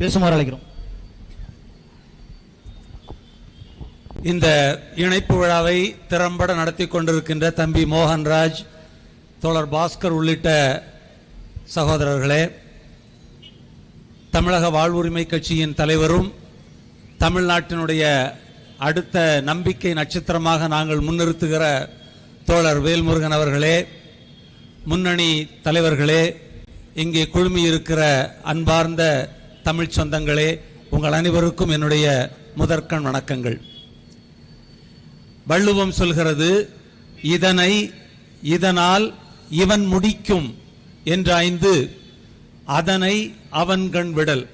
பேசுமாறு அழைக்கிறோம். இந்த இணைப்பு விழாவை திறம்பட நடத்தி கொண்டிருக்கின்ற தம்பி மோகன்ராஜ் தோழர் பாஸ்கர் உள்ளிட்ட சகோதரர்களே தமிழக வாழ்வுரிமை கட்சியின் தலைவரும் தமிழ்நாட்டினுடைய அடுத்த நம்பிக்கை நட்சத்திரமாக நாங்கள் முன்னிறுத்துகிற தோழர் வேல்முருகன் அவர்களே முன்னணி தலைவர்களே இங்கே குழுமியிருக்கிற அன்பார்ந்த தமிழ் சொந்தங்களே உங்கள் அனைவருக்கும் என்னுடைய முதற்கண் வணக்கங்கள். வள்ளுவம் சொல்கிறது இதனை இதனால் இவன் முடிக்கும் என்றாய்ந்து அதனை அவன்கண் விடல்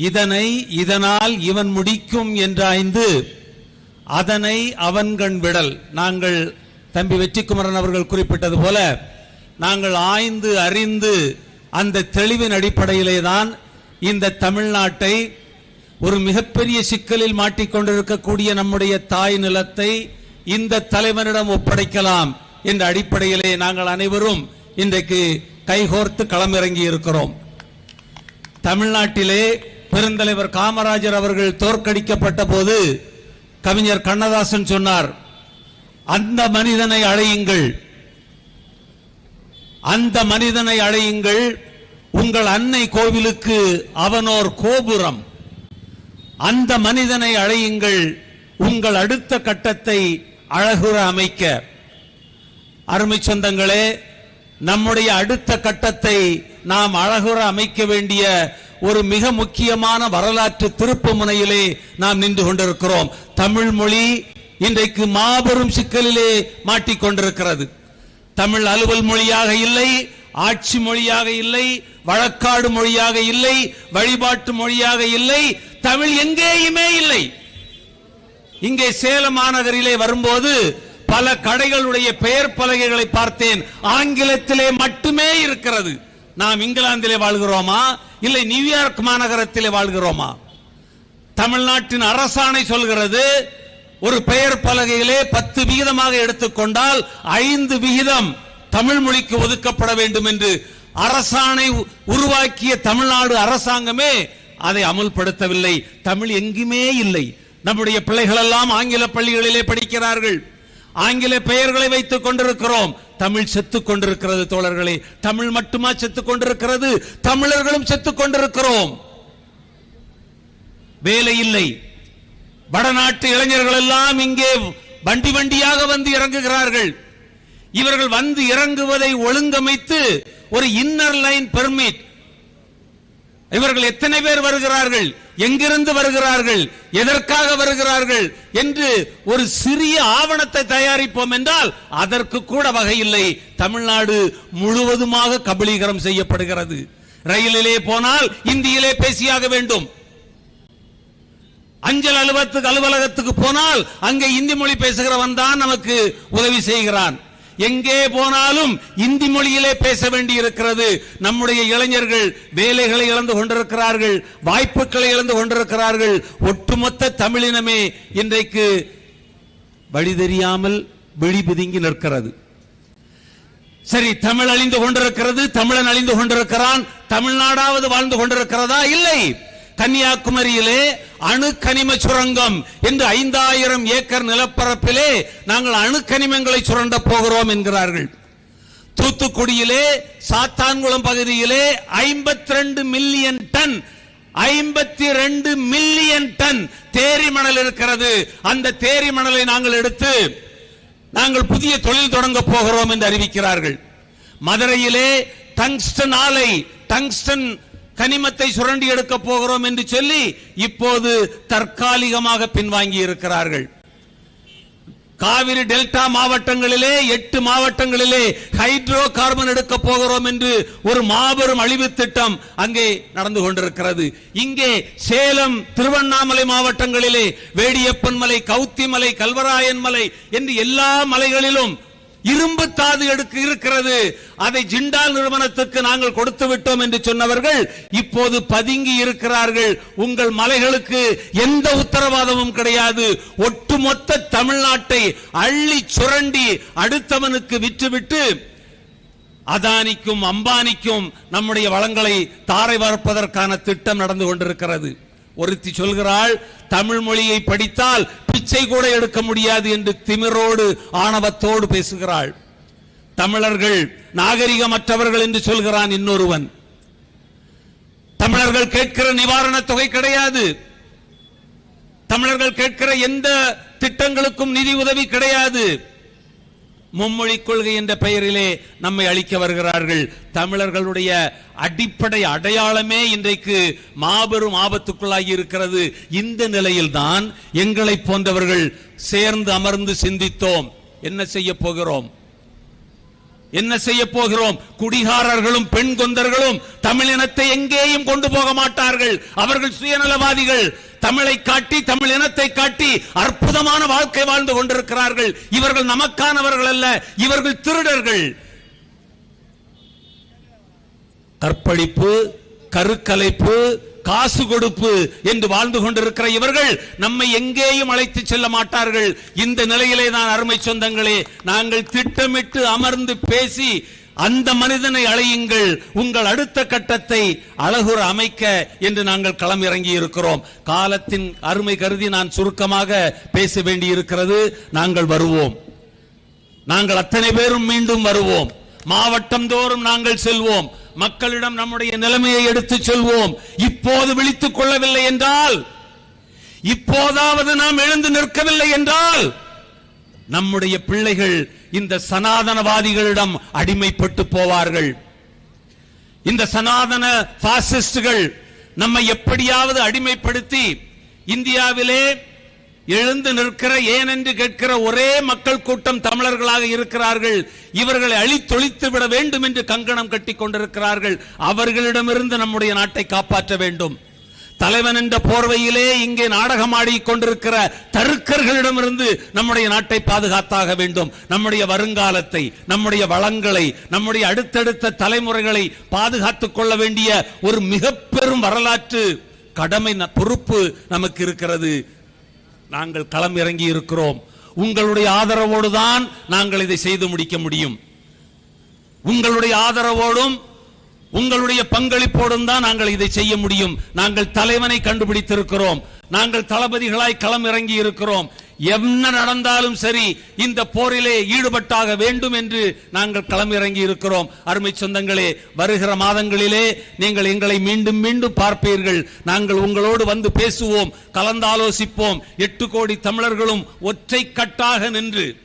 இதனை இதனால் இவன் முடிக்கும் என்றாய்ந்து அதனை அவன்கண் விடல் நாங்கள் தம்பி வெற்றிக்குமரன் அவர்கள் குறிப்பிட்டது போல நாங்கள் ஆய்ந்து அறிந்து அந்த தெளிவின் அடிப்படையிலே தான் இந்த தமிழ்நாட்டை ஒரு மிகப்பெரிய சிக்கலில் மாட்டிக்கொண்டிருக்கக்கூடிய நம்முடைய தாய் நிலத்தை இந்த தலைவனிடம் ஒப்படைக்கலாம் என்ற அடிப்படையிலே நாங்கள் அனைவரும் இன்றைக்கு கைகோர்த்து களமிறங்கி இருக்கிறோம். தமிழ்நாட்டிலே பெருந்தலைவர் காமராஜர் அவர்கள் தோற்கடிக்கப்பட்ட போது கவிஞர் கண்ணதாசன் சொன்னார் அந்த மனிதனை அழையுங்கள். அந்த மனிதனை அழையுங்கள். உங்கள் அன்னை கோவிலுக்கு அவனோர் கோபுரம். அந்த மனிதனை அழையுங்கள் உங்கள் அடுத்த கட்டத்தை அழகுற அமைக்க. அருமை சொந்தங்களே நம்முடைய அடுத்த கட்டத்தை நாம் அழகுற அமைக்க வேண்டிய ஒரு மிக முக்கியமான வரலாற்று திருப்பு முனையிலே நாம் நின்று கொண்டிருக்கிறோம். தமிழ் மொழி இன்றைக்கு மாபெரும் சிக்கலிலே மாட்டிக்கொண்டிருக்கிறது. தமிழ் அலுவல் மொழியாக இல்லை ஆட்சி மொழியாக இல்லை வழக்காடு மொழியாக இல்லை வழிபாட்டு மொழியாக இல்லை தமிழ் எங்கேயுமே இல்லை. இங்கே சேலம் மாநகரிலே வரும்போது பல கடைகளுடைய பெயர் பலகைகளை பார்த்தேன். ஆங்கிலத்திலே மட்டுமே இருக்கிறது. நாம் இங்கிலாந்திலே வாழ்கிறோமா? இல்லை நியூயார்க் மாநகரத்திலே வாழ்கிறோமா? தமிழ்நாட்டின் அரசாணை சொல்கிறது ஒரு பெயர் பலகையிலே பத்து விகிதமாக எடுத்துக்கொண்டால் ஐந்து விகிதம் தமிழ் மொழிக்கு ஒதுக்கப்பட வேண்டும் என்று. அரசாணை உ- உருவாக்கிய தமிழ்நாடு அரசாங்கமே அதை அமுல்படுத்தவில்லை. தமிழ் எங்குமே இல்லை. நம்முடைய பிள்ளைகள் எல்லாம் ஆங்கில பள்ளிகளிலே படிக்கிறார்கள். ஆங்கில பெயர்களை வைத்துக் கொண்டிருக்கிறோம். தமிழ் செத்துக் கொண்டிருக்கிறது தோழர்களே. தமிழ் மட்டுமா செத்துக் கொண்டிருக்கிறது? தமிழர்களும் செத்துக் கொண்டிருக்கிறோம். வேலை இல்லை. வடநாட்டு இளைஞர்கள் எல்லாம் இங்கே வண்டி வண்டியாக வந்து இறங்குகிறார்கள். இவர்கள் வந்து இறங்குவதை ஒழுங்கமைத்து ஒரு இன்னர் லைன் பெர்மிட் இவர்கள் எத்தனை பேர் வருகிறார்கள்? எங்கிருந்து வருகிறார்கள்? எதற்காக வருகிறார்கள்? என்று ஒரு சிறிய ஆவணத்தை தயாரிப்போம் என்றால் அதற்கு கூட வகையில்லை தமிழ்நாடு முழுவதுமாக கபலீகரம் செய்யப்படுகிறது. ரயிலிலே போனால் இந்தியிலே பேசியாக வேண்டும். அஞ்சல் அலுவலகத்துக்கு அலுவலகத்துக்கு போனால் அங்கே இந்தி மொழி பேசுகிறவன் தான் நமக்கு உதவி செய்கிறான். எங்கே போனாலும் இந்தி மொழியிலே பேச வேண்டி இருக்கிறது நம்முடைய இளைஞர்கள் வேலைகளை இழந்து கொண்டிருக்கிறார்கள் வாய்ப்புகளை இழந்து கொண்டிருக்கிறார்கள். ஒட்டுமொத்த தமிழினமே இன்றைக்கு வழி தெரியாமல் விழிபுதுங்கி நிற்கிறது. சரி தமிழ் அழிந்து கொண்டிருக்கிறது தமிழன் அழிந்து கொண்டிருக்கிறான் தமிழ்நாடாவது வாழ்ந்து கொண்டிருக்கிறதா? இல்லை. கன்னியாகுமரியிலே அணு கனிம சுரங்கம் என்று ஐந்தாயிரம் ஏக்கர் நிலப்பரப்பிலே நாங்கள் அணு கனிமங்களை சுரண்ட போகிறோம் என்கிறார்கள். தூத்துக்குடியிலே சாத்தான்குளம் பகுதியிலே 52 மில்லியன் டன் 52 மில்லியன் டன் தேரி மணல் இருக்கிறது. அந்த தேரி மணலை நாங்கள் எடுத்து நாங்கள் புதிய தொழில் தொடங்க போகிறோம் என்று அறிவிக்கிறார்கள். மதுரையிலே டங்ஸ்டன் ஆலை டங்ஸ்டன் கனிமத்தை சுரண்டி எடுக்க போகிறோம் என்று சொல்லி இப்போது தற்காலிகமாக பின்வாங்கி இருக்கிறார்கள். காவிரி டெல்டா மாவட்டங்களிலே எட்டு மாவட்டங்களிலே ஹைட்ரோ கார்பன் எடுக்க போகிறோம் என்று ஒரு மாபெரும் அழிவு திட்டம் அங்கே நடந்து கொண்டிருக்கிறது. இங்கே சேலம் திருவண்ணாமலை மாவட்டங்களிலே வேடியப்பன் மலை கௌத்தி மலை கல்வராயன் மலை என்று எல்லா மலைகளிலும் இரும்பு தாது எடுக்க இருக்கிறது. அதை ஜிண்டால் நிறுவனத்துக்கு நாங்கள் கொடுத்து விட்டோம் என்று சொன்னவர்கள் இப்போது பதுங்கி இருக்கிறார்கள். உங்கள் மலைகளுக்கு எந்த உத்தரவாதமும் கிடையாது. ஒட்டுமொத்த தமிழ்நாட்டை அள்ளி சுரண்டி அடுத்தவனுக்கு விற்றுவிட்டு அதானிக்கும் அம்பானிக்கும் நம்முடைய வளங்களை தாரை வார்ப்பதற்கான திட்டம் நடந்து கொண்டிருக்கிறது. ஒருத்தி சொல்கிறாள் தமிழ் மொழியை படித்தால் பிச்சை கூட எடுக்க முடியாது என்று திமிரோடு ஆணவத்தோடு பேசுகிறாள். தமிழர்கள் நாகரிகமற்றவர்கள் என்று சொல்கிறான் இன்னொருவன். தமிழர்கள் கேட்கிற நிவாரணத் தொகை கிடையாது. தமிழர்கள் கேட்கிற எந்த திட்டங்களுக்கும் நிதி உதவி கிடையாது. மும்மொழி கொள்கை என்ற பெயரிலே நம்மை அளிக்க வருகிறார்கள். தமிழர்களுடைய அடிப்படை அடையாளமே இன்றைக்கு மாபெரும் ஆபத்துக்குள்ளாகி இருக்கிறது. இந்த நிலையில்தான் எங்களை போன்றவர்கள் சேர்ந்து அமர்ந்து சிந்தித்தோம். என்ன செய்ய போகிறோம்? என்ன செய்ய போகிறோம்? குடிகாரர்களும் பெண் கொந்தர்களும் தமிழினத்தை எங்கேயும் கொண்டு போக மாட்டார்கள். அவர்கள் சுயநலவாதிகள். தமிழை காட்டி தமிழ் இனத்தை காட்டி அற்புதமான வாழ்க்கை வாழ்ந்து கொண்டிருக்கிறார்கள். இவர்கள் நமக்கானவர்கள் அல்ல இவர்கள் திருடர்கள். கற்பழிப்பு கருக்கலைப்பு காசு கொடுப்பு என்று வாழ்ந்து கொண்டிருக்கிற இவர்கள் நம்மை எங்கேயும் அழைத்து செல்ல மாட்டார்கள். இந்த நிலையிலே தான் அருமை சொந்தங்களே நாங்கள் திட்டமிட்டு அமர்ந்து பேசி அந்த மனிதனை அழையுங்கள். உங்கள் அடுத்த கட்டத்தை அழகுற அமைக்க என்று நாங்கள் களம் இறங்கி இருக்கிறோம். காலத்தின் அருமை கருதி நான் சுருக்கமாக பேச வேண்டி இருக்கிறது நாங்கள் வருவோம். நாங்கள் அத்தனை பேரும் மீண்டும் வருவோம். மாவட்டம் தோறும் நாங்கள் செல்வோம். மக்களிடம் நம்முடைய நிலைமையை எடுத்து செல்வோம். இப்போது விழித்துக் கொள்ளவில்லை என்றால் இப்போதாவது நாம் எழுந்து நிற்கவில்லை என்றால் நம்முடைய பிள்ளைகள் இந்த சனாதனவாதிகளிடம் அடிமைப்பட்டு போவார்கள். இந்த சனாதன பாசிஸ்டுகள் நம்மை எப்படியாவது அடிமைப்படுத்தி இந்தியாவிலே எழுந்து நிற்கிற ஏனென்று கேட்கிற ஒரே மக்கள் கூட்டம் தமிழர்களாக இருக்கிறார்கள். இவர்களை அழித்தொழித்து விட வேண்டும் என்று கங்கணம் கட்டி கொண்டிருக்கிறார்கள். அவர்களிடமிருந்து நம்முடைய நாட்டை காப்பாற்ற வேண்டும். தலைவன் என்ற போர்வையிலே இங்கே நாடகமாடி கொண்டிருக்கிற தருக்கர்களிடமிருந்து நம்முடைய நாட்டை பாதுகாத்தாக வேண்டும். நம்முடைய வருங்காலத்தை நம்முடைய வளங்களை நம்முடைய அடுத்தடுத்த தலைமுறைகளை பாதுகாத்துக் கொள்ள வேண்டிய ஒரு மிக பெரும் வரலாற்று கடமை பொறுப்பு நமக்கு இருக்கிறது. நாங்கள் களம் இறங்கி இருக்கிறோம். உங்களுடைய ஆதரவோடு தான் நாங்கள் இதை செய்து முடிக்க முடியும். உங்களுடைய ஆதரவோடும் உங்களுடைய பங்களிப்போடும் தான் நாங்கள் இதை செய்ய முடியும். நாங்கள் தலைவனை கண்டுபிடித்திருக்கிறோம். நாங்கள் தளபதிகளாய் களம் இறங்கி இருக்கிறோம். என்ன நடந்தாலும் சரி இந்த போரிலே ஈடுபட்டாக வேண்டும் என்று நாங்கள் களமிறங்கி இருக்கிறோம். அருமை சொந்தங்களே வருகிற மாதங்களிலே நீங்கள் எங்களை மீண்டும் மீண்டும் பார்ப்பீர்கள். நாங்கள் உங்களோடு வந்து பேசுவோம் கலந்தாலோசிப்போம். எட்டு கோடி தமிழர்களும் ஒற்றை கட்டாக நின்று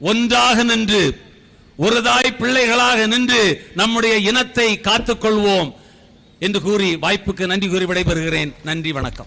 ஒன்றாக நின்று ஒரு தாய் பிள்ளைகளாக நின்று நம்முடைய இனத்தை காத்துக்கொள்வோம் என்று கூறி வாய்ப்புக்கு நன்றி கூறி விடைபெறுகிறேன். நன்றி வணக்கம்.